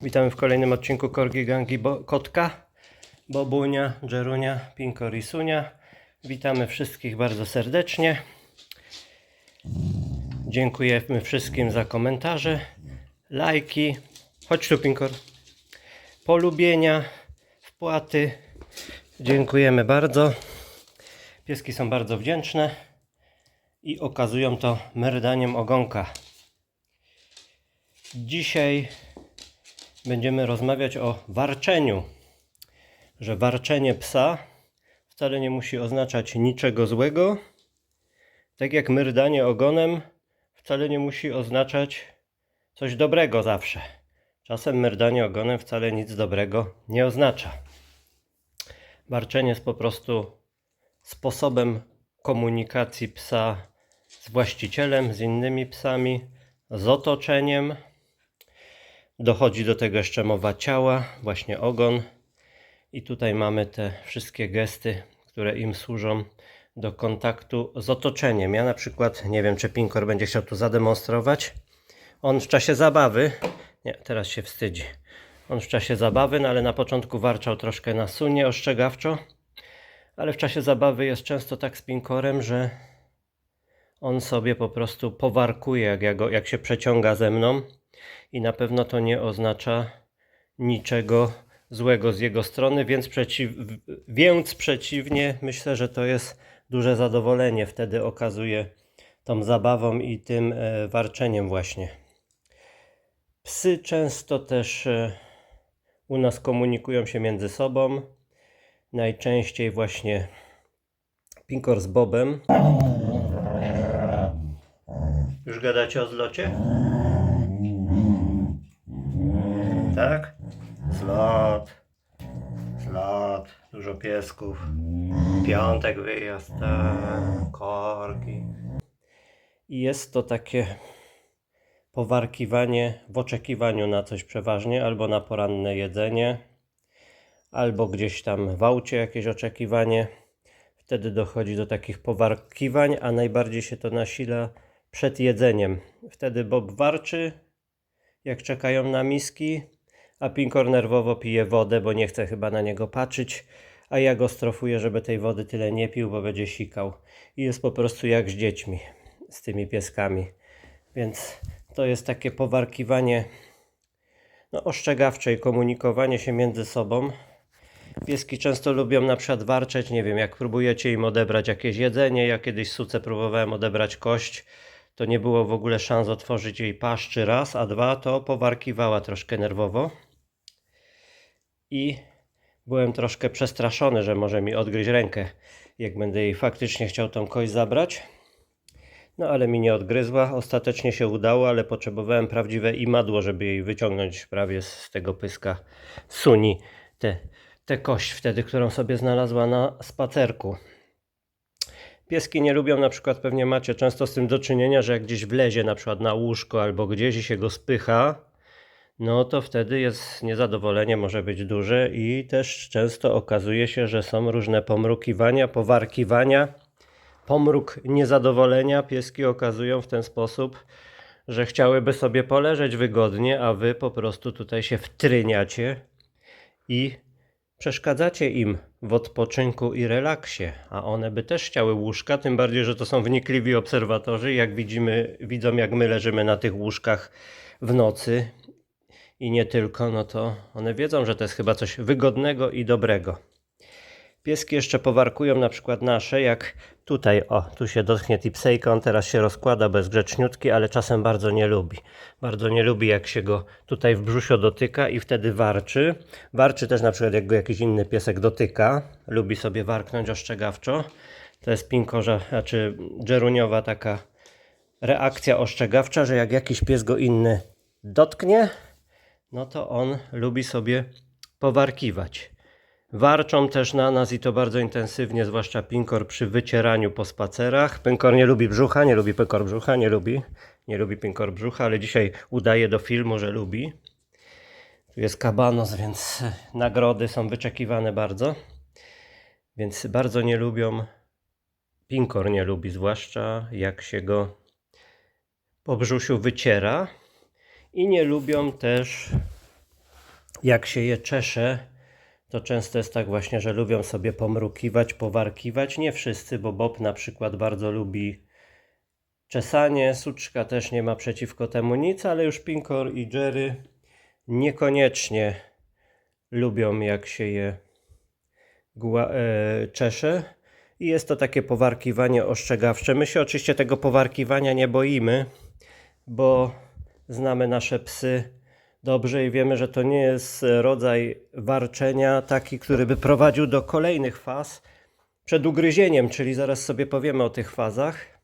Witamy w kolejnym odcinku Korgi Gangi Bo Kotka, Bobunia, Dżerunia, Pinko Risunia. Witamy wszystkich bardzo serdecznie. Dziękujemy wszystkim za komentarze, lajki. Chodź tu, Pinkor. Polubienia, wpłaty. Dziękujemy bardzo. Pieski są bardzo wdzięczne i okazują to merdaniem ogonka. Dzisiaj będziemy rozmawiać o warczeniu. Że warczenie psa wcale nie musi oznaczać niczego złego, tak jak myrdanie ogonem wcale nie musi oznaczać coś dobrego zawsze. Czasem myrdanie ogonem wcale nic dobrego nie oznacza. Warczenie jest po prostu sposobem komunikacji psa z właścicielem, z innymi psami, z otoczeniem. Dochodzi do tego jeszcze mowa ciała, właśnie ogon. I tutaj mamy te wszystkie gesty, które im służą do kontaktu z otoczeniem. Ja na przykład, nie wiem czy Pinkor będzie chciał tu zademonstrować. On w czasie zabawy, nie, teraz się wstydzi. On w czasie zabawy, no ale na początku warczał troszkę na sunie ostrzegawczo. Ale w czasie zabawy jest często tak z Pinkorem, że on sobie po prostu powarkuje, jak, ja go, jak się przeciąga ze mną i na pewno to nie oznacza niczego złego z jego strony, więc, przeciw, więc przeciwnie, myślę, że to jest duże zadowolenie. Wtedy okazuje tą zabawą i tym e, warczeniem właśnie. Psy często też e, u nas komunikują się między sobą. Najczęściej właśnie Pinkor z Bobem. Już gadacie o zlocie? Tak? Zlot. Zlot. Dużo piesków. Piątek wyjazd. Tak. Korki. I jest to takie powarkiwanie w oczekiwaniu na coś przeważnie, albo na poranne jedzenie, albo gdzieś tam w aucie jakieś oczekiwanie. Wtedy dochodzi do takich powarkiwań, a najbardziej się to nasila przed jedzeniem. Wtedy Bob warczy, jak czekają na miski, a Pinkor nerwowo pije wodę, bo nie chce chyba na niego patrzeć, a ja go strofuję, żeby tej wody tyle nie pił, bo będzie sikał. I jest po prostu jak z dziećmi, z tymi pieskami. Więc to jest takie powarkiwanie no, ostrzegawcze i komunikowanie się między sobą. Pieski często lubią na przykład warczeć, nie wiem, jak próbujecie im odebrać jakieś jedzenie, ja kiedyś suce próbowałem odebrać kość, to nie było w ogóle szans otworzyć jej paszczy raz, a dwa to powarkiwała troszkę nerwowo. I byłem troszkę przestraszony, że może mi odgryźć rękę, jak będę jej faktycznie chciał tą kość zabrać. No ale mi nie odgryzła, ostatecznie się udało, ale potrzebowałem prawdziwe imadło, żeby jej wyciągnąć prawie z tego pyska suni tę te kość wtedy, którą sobie znalazła na spacerku. Pieski nie lubią, na przykład pewnie macie często z tym do czynienia, że jak gdzieś wlezie na przykład na łóżko albo gdzieś i się go spycha, no to wtedy jest niezadowolenie, może być duże i też często okazuje się, że są różne pomrukiwania, powarkiwania, pomruk niezadowolenia. Pieski okazują w ten sposób, że chciałyby sobie poleżeć wygodnie, a wy po prostu tutaj się wtryniacie i przeszkadzacie im w odpoczynku i relaksie, a one by też chciały łóżka, tym bardziej, że to są wnikliwi obserwatorzy, jak widzimy, widzą jak my leżymy na tych łóżkach w nocy i nie tylko, no to one wiedzą, że to jest chyba coś wygodnego i dobrego. Pieski jeszcze powarkują na przykład nasze, jak tutaj, o, tu się dotknie tipsejka, on teraz się rozkłada bezgrzeczniutki, ale czasem bardzo nie lubi. Bardzo nie lubi, jak się go tutaj w brzusio dotyka i wtedy warczy. Warczy też na przykład, jak go jakiś inny piesek dotyka. Lubi sobie warknąć ostrzegawczo. To jest pinkorza, znaczy dżeruniowa taka reakcja ostrzegawcza, że jak jakiś pies go inny dotknie, no to on lubi sobie powarkiwać. Warczą też na nas i to bardzo intensywnie, zwłaszcza Pinkor przy wycieraniu po spacerach. Pinkor nie lubi brzucha, nie lubi Pinkor brzucha, nie lubi. Nie lubi Pinkor brzucha, ale dzisiaj udaje do filmu, że lubi. Tu jest kabanos, więc nagrody są wyczekiwane bardzo. Więc bardzo nie lubią. Pinkor nie lubi, zwłaszcza jak się go po brzusiu wyciera. I nie lubią też jak się je czesze, to często jest tak właśnie, że lubią sobie pomrukiwać, powarkiwać. Nie wszyscy, bo Bob na przykład bardzo lubi czesanie, Suczka też nie ma przeciwko temu nic, ale już Pinkor i Jerry niekoniecznie lubią jak się je gła- e, czesze. I jest to takie powarkiwanie ostrzegawcze. My się oczywiście tego powarkiwania nie boimy, bo znamy nasze psy dobrze i wiemy, że to nie jest rodzaj warczenia taki, który by prowadził do kolejnych faz przed ugryzieniem, czyli zaraz sobie powiemy o tych fazach.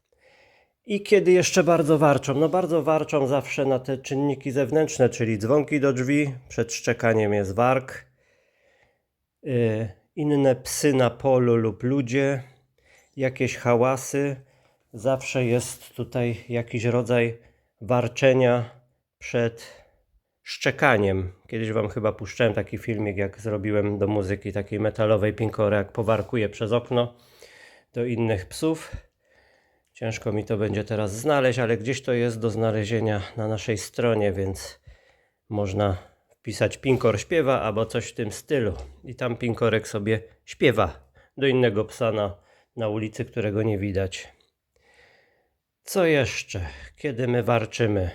I kiedy jeszcze bardzo warczą? No bardzo warczą zawsze na te czynniki zewnętrzne, czyli dzwonki do drzwi, przed szczekaniem jest wark, y, inne psy na polu lub ludzie, jakieś hałasy. Zawsze jest tutaj jakiś rodzaj warczenia przed szczekaniem. Kiedyś Wam chyba puszczałem taki filmik, jak zrobiłem do muzyki takiej metalowej Pinkora, jak powarkuję przez okno do innych psów. Ciężko mi to będzie teraz znaleźć, ale gdzieś to jest do znalezienia na naszej stronie, więc można wpisać Pinkor śpiewa albo coś w tym stylu. I tam Pinkorek sobie śpiewa do innego psa na, na ulicy, którego nie widać. Co jeszcze? Kiedy my warczymy?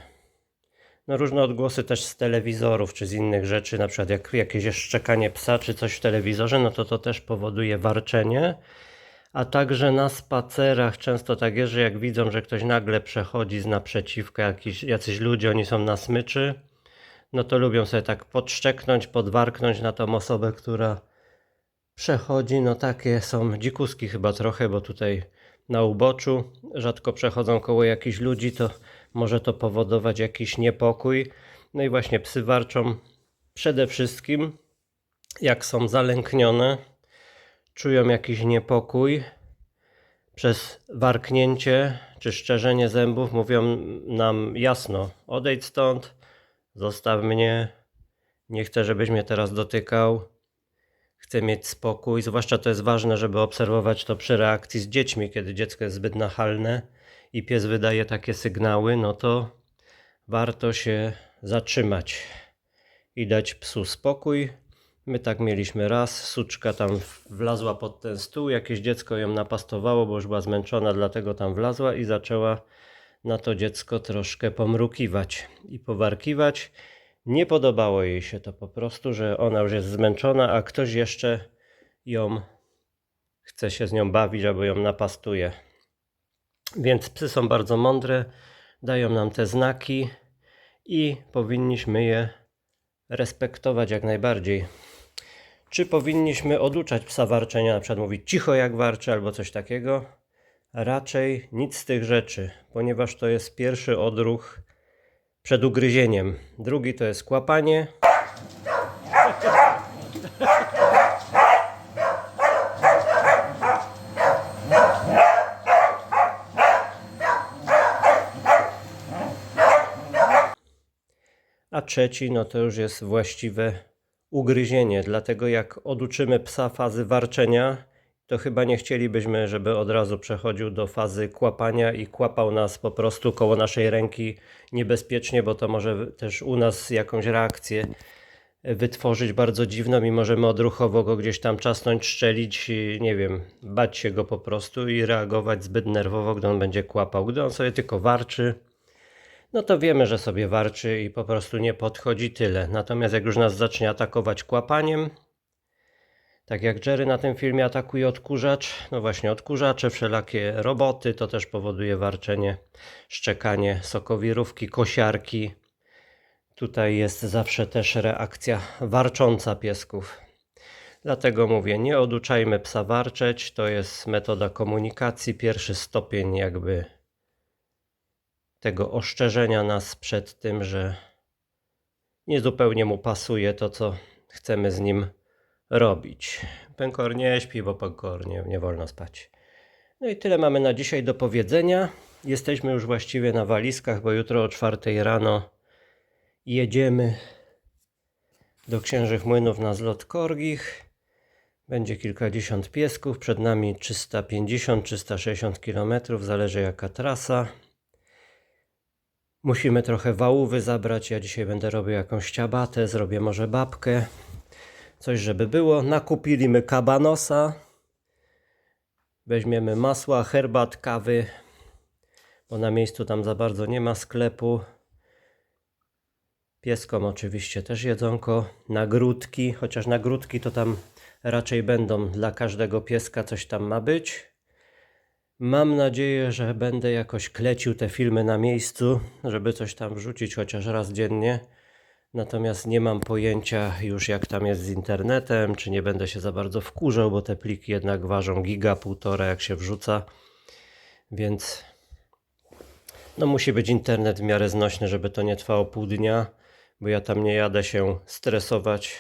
No różne odgłosy też z telewizorów czy z innych rzeczy, na przykład jak jakieś jest szczekanie psa czy coś w telewizorze, no to to też powoduje warczenie. A także na spacerach często tak jest, że jak widzą, że ktoś nagle przechodzi z naprzeciwka, jakiś, jacyś ludzie, oni są na smyczy, no to lubią sobie tak podszczeknąć, podwarknąć na tą osobę, która przechodzi. No takie są dzikuski chyba trochę, bo tutaj na uboczu rzadko przechodzą koło jakichś ludzi, to może to powodować jakiś niepokój. No i właśnie psy warczą przede wszystkim, jak są zalęknione, czują jakiś niepokój. Przez warknięcie czy szczerzenie zębów mówią nam jasno: odejdź stąd, zostaw mnie, nie chcę, żebyś mnie teraz dotykał. Chcę mieć spokój. Zwłaszcza to jest ważne, żeby obserwować to przy reakcji z dziećmi, kiedy dziecko jest zbyt nachalne i pies wydaje takie sygnały, no to warto się zatrzymać i dać psu spokój. My tak mieliśmy raz, suczka tam wlazła pod ten stół, jakieś dziecko ją napastowało, bo już była zmęczona, dlatego tam wlazła i zaczęła na to dziecko troszkę pomrukiwać i powarkiwać. Nie podobało jej się to po prostu, że ona już jest zmęczona, a ktoś jeszcze ją chce się z nią bawić albo ją napastuje. Więc psy są bardzo mądre, dają nam te znaki i powinniśmy je respektować jak najbardziej. Czy powinniśmy oduczać psa warczenia, na przykład mówić cicho jak warczy albo coś takiego? Raczej nic z tych rzeczy, ponieważ to jest pierwszy odruch przed ugryzieniem. Drugi to jest kłapanie. A trzeci, no to już jest właściwe ugryzienie. Dlatego jak oduczymy psa fazy warczenia, to chyba nie chcielibyśmy, żeby od razu przechodził do fazy kłapania i kłapał nas po prostu koło naszej ręki niebezpiecznie, bo to może też u nas jakąś reakcję wytworzyć bardzo dziwną i możemy odruchowo go gdzieś tam czasnąć, szczelić, i, nie wiem, bać się go po prostu i reagować zbyt nerwowo, gdy on będzie kłapał. Gdy on sobie tylko warczy, no to wiemy, że sobie warczy i po prostu nie podchodzi tyle. Natomiast jak już nas zacznie atakować kłapaniem, tak jak Jerry na tym filmie atakuje odkurzacz, no właśnie odkurzacze, wszelakie roboty, to też powoduje warczenie, szczekanie, sokowirówki, kosiarki. Tutaj jest zawsze też reakcja warcząca piesków. Dlatego mówię, nie oduczajmy psa warczeć, to jest metoda komunikacji, pierwszy stopień jakby tego oszczerzenia nas przed tym, że nie zupełnie mu pasuje to, co chcemy z nim robić. Pękor nie śpi, bo pękor nie, nie wolno spać. No i tyle mamy na dzisiaj do powiedzenia. Jesteśmy już właściwie na walizkach, bo jutro o czwartej rano jedziemy do Księżych Młynów na zlot Korgich. Będzie kilkadziesiąt piesków, przed nami 350-360 km, zależy jaka trasa. Musimy trochę wałówy zabrać. Ja dzisiaj będę robił jakąś ciabatę, zrobię może babkę. Coś, żeby było. Nakupiliśmy kabanosa. Weźmiemy masła, herbat, kawy, bo na miejscu tam za bardzo nie ma sklepu. Pieskom oczywiście też jedzonko, nagródki, chociaż nagródki to tam raczej będą dla każdego pieska, coś tam ma być. Mam nadzieję, że będę jakoś klecił te filmy na miejscu, żeby coś tam wrzucić chociaż raz dziennie. Natomiast nie mam pojęcia już jak tam jest z internetem, czy nie będę się za bardzo wkurzał, bo te pliki jednak ważą giga, półtora jak się wrzuca. Więc no musi być internet w miarę znośny, żeby to nie trwało pół dnia, bo ja tam nie jadę się stresować,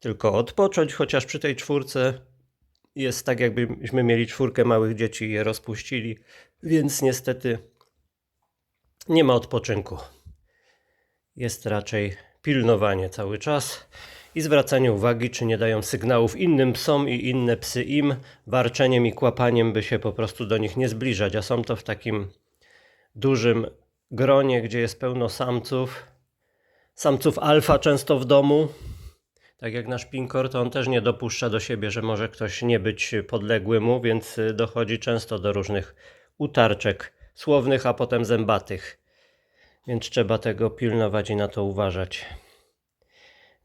tylko odpocząć, chociaż przy tej czwórce jest tak, jakbyśmy mieli czwórkę małych dzieci i je rozpuścili, więc niestety nie ma odpoczynku. Jest raczej pilnowanie cały czas i zwracanie uwagi, czy nie dają sygnałów innym psom i inne psy im. Warczeniem i kłapaniem, by się po prostu do nich nie zbliżać, a są to w takim dużym gronie, gdzie jest pełno samców. Samców alfa często w domu. Tak jak nasz Pinkor, to on też nie dopuszcza do siebie, że może ktoś nie być podległy mu, więc y, dochodzi często do różnych utarczek słownych, a potem zębatych. Więc trzeba tego pilnować i na to uważać.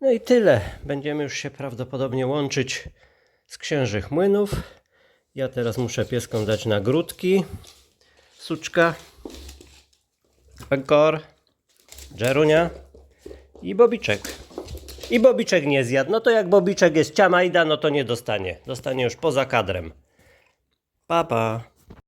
No i tyle. Będziemy już się prawdopodobnie łączyć z księżych młynów. Ja teraz muszę pieskom dać nagródki. Suczka. Pekor. Dżerunia. I Bobiczek. I Bobiczek nie zjadł. No to jak Bobiczek jest ciamajda, no to nie dostanie. Dostanie już poza kadrem. Pa, pa.